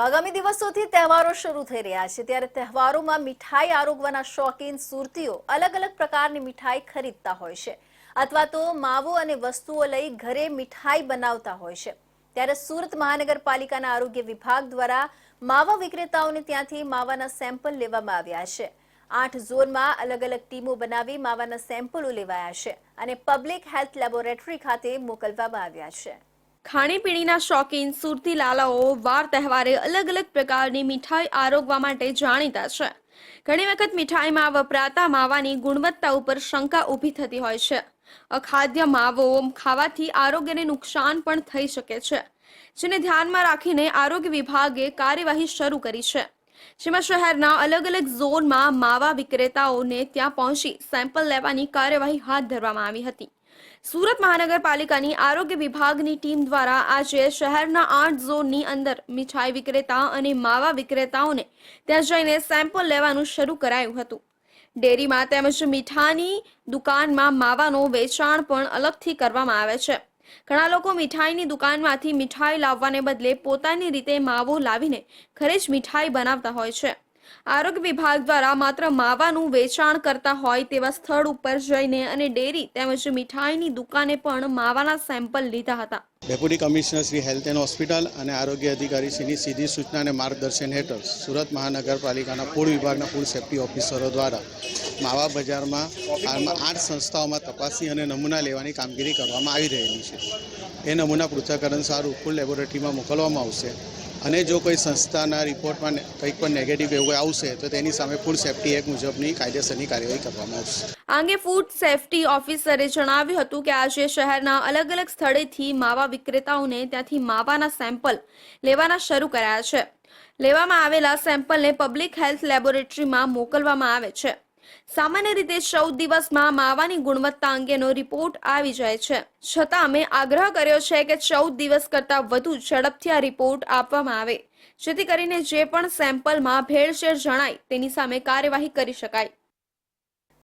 આગામી દિવસોથી તહેવારો શરૂ થઈ રહ્યા છે. ત્યારે તહેવારોમાં મીઠાઈ આરોગવાના શોખીન સુરતીઓ અલગ અલગ પ્રકારની મીઠાઈ ખરીદતા હોય છે અથવા તો માવો અને વસ્તુઓ લઈ ઘરે મીઠાઈ બનાવતા હોય છે. ત્યારે સુરત મહાનગરપાલિકાના આરોગ્ય વિભાગ દ્વારા માવા વિક્રેતાઓને ત્યાંથી માવાના સેમ્પલ લેવામાં આવ્યા છે. આઠ ઝોનમાં અલગ અલગ ટીમો બનાવી માવાના સેમ્પલો લેવાયા છે અને પબ્લિક હેલ્થ લેબોરેટરી ખાતે મોકલવામાં આવ્યા છે. ખાણીપીણીના શોખીન સુરતી લાલાઓ વાર તહેવારે અલગ અલગ પ્રકારની મીઠાઈ આરોગવા માટે જાણીતા છે. ઘણી વખત મીઠાઈમાં વપરાતા માવાની ગુણવત્તા ઉપર શંકા ઊભી થતી હોય છે. અખાદ્ય માવો ખાવાથી આરોગ્યને નુકસાન પણ થઈ શકે છે. જેને ધ્યાનમાં રાખીને આરોગ્ય વિભાગે કાર્યવાહી શરૂ કરી છે. જેમાં શહેરના અલગ અલગ ઝોનમાં માવા વિક્રેતાઓને ત્યાં પહોંચી સેમ્પલ લેવાની કાર્યવાહી હાથ ધરવામાં આવી હતી. સુરત મહાનગરપાલિકાની આરોગ્ય વિભાગની ટીમ દ્વારા આજે શહેરના આઠ ઝોનની અંદર મીઠાઈ વિક્રેતા અને માવા વિક્રેતાઓને ત્યાં જઈને સેમ્પલ લેવાનું શરૂ કરાયું હતું. ડેરીમાં તેમજ મીઠાની દુકાનમાં માવાનું વેચાણ પણ અલગથી કરવામાં આવે છે. ઘણા લોકો મીઠાઈની દુકાનમાંથી મીઠાઈ લાવવાને બદલે પોતાની રીતે માવો લાવીને ઘરે જ મીઠાઈ બનાવતા હોય છે. આરોગ્ય વિભાગ દ્વારા માત્ર માવાનું વેચાણ કરતા હોય તેવા સ્થળ ઉપર જઈને અને ડેરી તેમજ મીઠાઈની દુકાને પણ માવાના સેમ્પલ લીધા હતા. Deputy commissioner Shri health and hospital અને આરોગ્ય અધિકારી શ્રીની સીધી સૂચના અને માર્ગદર્શન હેઠળ સુરત મહાનગરપાલિકાના ફૂડ વિભાગના ફૂડ સેફ્ટી ઓફિસરો દ્વારા માવા બજારમાં આઠ સંસ્થાઓમાં તપાસી અને નમૂના લેવાની કામગીરી કરવામાં આવી રહેલી છે. એ નમૂના પૃથ્થકરણ સારું ફૂડ લેબોરેટરીમાં મોકલવામાં આવશે. અને જો કોઈ સંસ્થાના રિપોર્ટમાં કંઈક પણ નેગેટિવ એવું આવશે, તો તેની સામે ફૂડ સેફ્ટી એક્ટ મુજબની કાયદેસરની કાર્યવાહી કરવામાં આવશે. આંગે ફૂડ સેફ્ટી ઓફિસરે જણાવ્યું હતું કે આજે શહેરના અલગ અલગ સ્થળેથી માવા વિક્રેતાઓને ત્યાંથી માવાના સેમ્પલ લેવાના શરૂ કર્યા છે. લેવામાં આવેલા સેમ્પલને પબ્લિક હેલ્થ લેબોરેટરીમાં મોકલવામાં આવે છે. સામાન્ય રીતે ચૌદ દિવસમાં માવાની ગુણવત્તા અંગેનો રિપોર્ટ આવી જાય છે. છતાં અમે આગ્રહ કર્યો છે કે ચૌદ દિવસ કરતાં વધુ ઝડપથી આ રિપોર્ટ આપવામાં આવે. જેથી કરીને જે પણ સેમ્પલમાં ભેળસેળ જણાય તેની સામે કાર્યવાહી કરી શકાય.